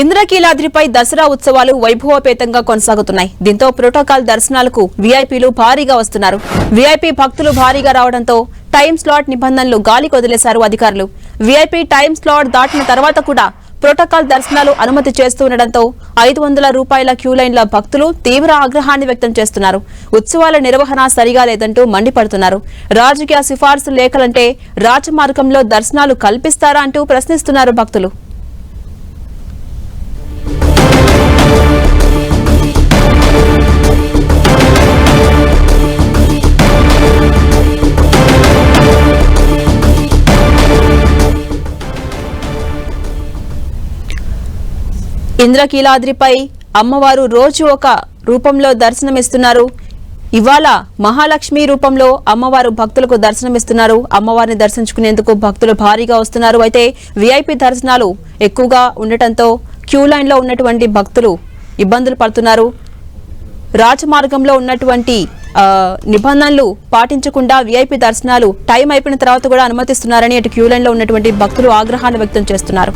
ఇంద్రకీలాద్రిపై దసరా ఉత్సవాలు వైభవపేతంగా కొనసాగుతున్నాయి. దీంతో ప్రోటోకాల్ దర్శనాలకు వీఐపీలు భారీగా వస్తున్నారు. వీఐపీ భక్తులు భారీగా రావడంతో టైం స్లాట్ నిబంధనలు గాలి కొదిలేశారు అధికారులు. వీఐపీ టైం స్లాట్ దాటిన తర్వాత కూడా ప్రోటోకాల్ దర్శనాలు అనుమతి చేస్తూ ఉండడంతో ఐదు వందల రూపాయల క్యూ లైన్ల భక్తులు తీవ్ర ఆగ్రహాన్ని వ్యక్తం చేస్తున్నారు. ఉత్సవాల నిర్వహణ సరిగా లేదంటూ మండిపడుతున్నారు. రాజకీయ సిఫార్సు లేఖలంటే రాజమార్గంలో దర్శనాలు కల్పిస్తారా అంటూ ప్రశ్నిస్తున్నారు భక్తులు. ఇంద్రకీలాద్రిపై అమ్మవారు రోజు ఒక రూపంలో దర్శనమిస్తున్నారు. ఇవాళ మహాలక్ష్మి రూపంలో అమ్మవారు భక్తులకు దర్శనమిస్తున్నారు. అమ్మవారిని దర్శించుకునేందుకు భక్తులు భారీగా వస్తున్నారు. అయితే వీఐపీ దర్శనాలు ఎక్కువగా ఉండటంతో క్యూ లైన్లో ఉన్నటువంటి భక్తులు ఇబ్బందులు పడుతున్నారు. రాజమార్గంలో ఉన్నటువంటి నిబంధనలు పాటించకుండా వీఐపీ దర్శనాలు టైం అయిపోయిన తర్వాత కూడా అనుమతిస్తున్నారని అటు క్యూ లైన్లో ఉన్నటువంటి భక్తులు ఆగ్రహాన్ని వ్యక్తం చేస్తున్నారు.